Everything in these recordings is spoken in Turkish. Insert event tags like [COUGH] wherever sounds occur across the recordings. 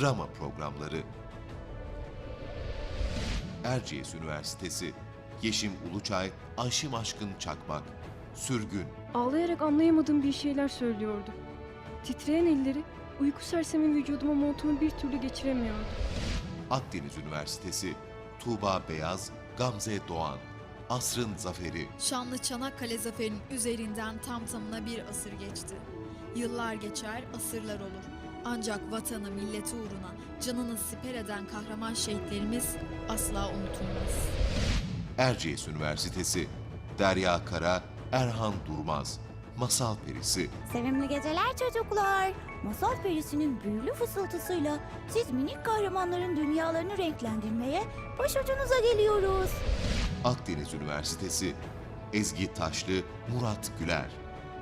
drama programları. Erciyes Üniversitesi, Yeşim Uluçay, Ayşim Aşkın Çakmak, Sürgün, Ağlayarak anlayamadığım bir şeyler söylüyordu. Titreyen elleri uyku sersemi vücuduma montumu bir türlü geçiremiyordu. Akdeniz Üniversitesi, Tuğba Beyaz, Gamze Doğan, Asrın Zaferi, Şanlı Çanakkale zaferinin üzerinden tam tamına bir asır geçti. Yıllar geçer, asırlar olur. Ancak vatanı, milleti uğruna canını siper eden kahraman şehitlerimiz asla unutulmaz. Erciyes Üniversitesi, Derya Kara, Erhan Durmaz, Masal Perisi, Sevimli geceler çocuklar. Masal perisinin büyülü fısıltısıyla siz minik kahramanların dünyalarını renklendirmeye başucunuza geliyoruz. Akdeniz Üniversitesi, Ezgi Taşlı, Murat Güler,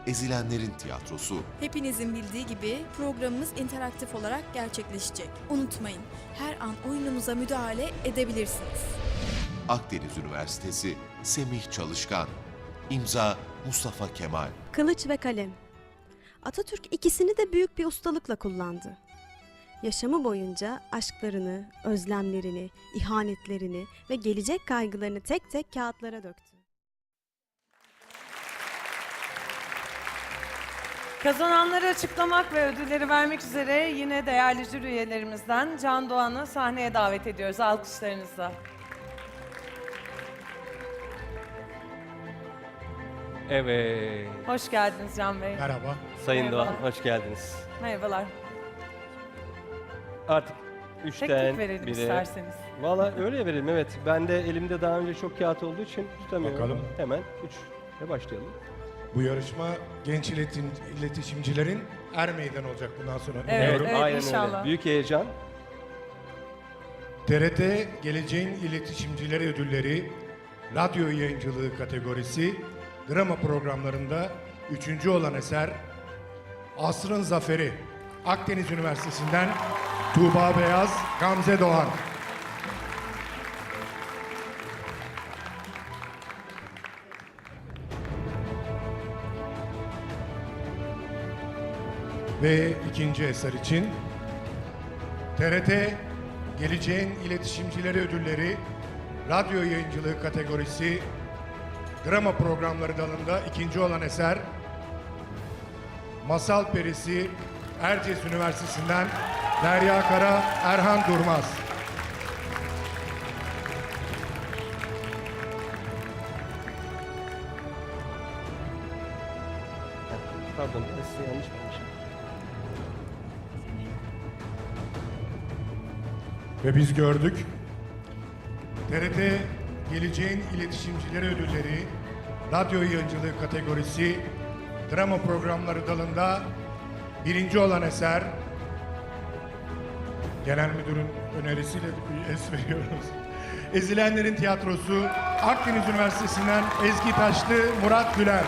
Ezilenlerin Tiyatrosu, Hepinizin bildiği gibi programımız interaktif olarak gerçekleşecek. Unutmayın, her an oyunumuza müdahale edebilirsiniz. Akdeniz Üniversitesi, Semih Çalışkan, İmza Mustafa Kemal, Kılıç ve kalem. Atatürk ikisini de büyük bir ustalıkla kullandı. Yaşamı boyunca aşklarını, özlemlerini, ihanetlerini ve gelecek kaygılarını tek tek kağıtlara döktü. Kazananları açıklamak ve ödülleri vermek üzere yine değerli jüri üyelerimizden Can Doğan'ı sahneye davet ediyoruz alkışlarınızla. Evet. Hoş geldiniz Can Bey. Merhaba. Sayın Merhaba. Doğan hoş geldiniz. Merhabalar. Artık üçten Teklif verelim bire. isterseniz. Valla öyle verelim evet. Ben de elimde daha önce çok kağıt olduğu için tutamıyorum. Bakalım. Hemen üç ile başlayalım. Bu yarışma genç iletim, iletişimcilerin er meydan olacak bundan sonra. Evet, umuyorum. evet. aynen inşallah. öyle. Büyük heyecan. TRT Geleceğin İletişimcileri Ödülleri Radyo Yayıncılığı kategorisi drama programlarında üçüncü olan eser Asrın Zaferi Akdeniz Üniversitesi'nden Tuğba Beyaz, Gamze Doğan. Ve ikinci eser için TRT Geleceğin İletişimcileri Ödülleri Radyo Yayıncılığı kategorisi drama programları dalında ikinci olan eser Masal Perisi Erciyes Üniversitesi'nden Derya Kara, Erhan Durmaz. Pardon size yanlış vermişim. Ve biz gördük. TRT Geleceğin İletişimcileri Ödülleri Radyo Yayıncılığı kategorisi drama programları dalında birinci olan eser Genel Müdürün önerisiyle bir es veriyoruz. Ezilenlerin Tiyatrosu Akdeniz Üniversitesi'nden Ezgi Taşlı, Murat Güler.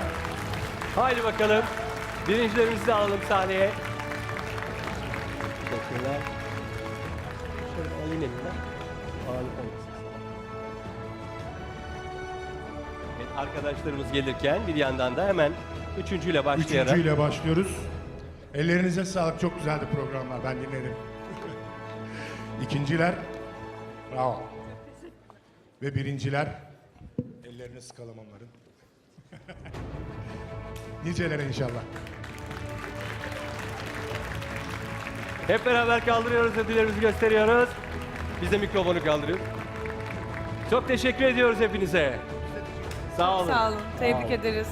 Haydi bakalım. Birincilerimizi de alalım sahneye. Teşekkürler. Şöyle alayım elimden. Ağırlık olmasın. Evet, arkadaşlarımız gelirken bir yandan da hemen üçüncüyle başlayarak Üçüncüyle başlıyoruz. Ellerinize sağlık. Çok güzeldi programlar. Ben dinledim. [LAUGHS] İkinciler. Bravo. Ve birinciler. Ellerini sıkalım onların. [LAUGHS] Nicelere inşallah. Hep beraber kaldırıyoruz, ödüllerimizi gösteriyoruz. Biz de mikrofonu kaldırıyoruz. Çok teşekkür ediyoruz hepinize. Sağ olun. Sağ olun. Tebrik ederiz.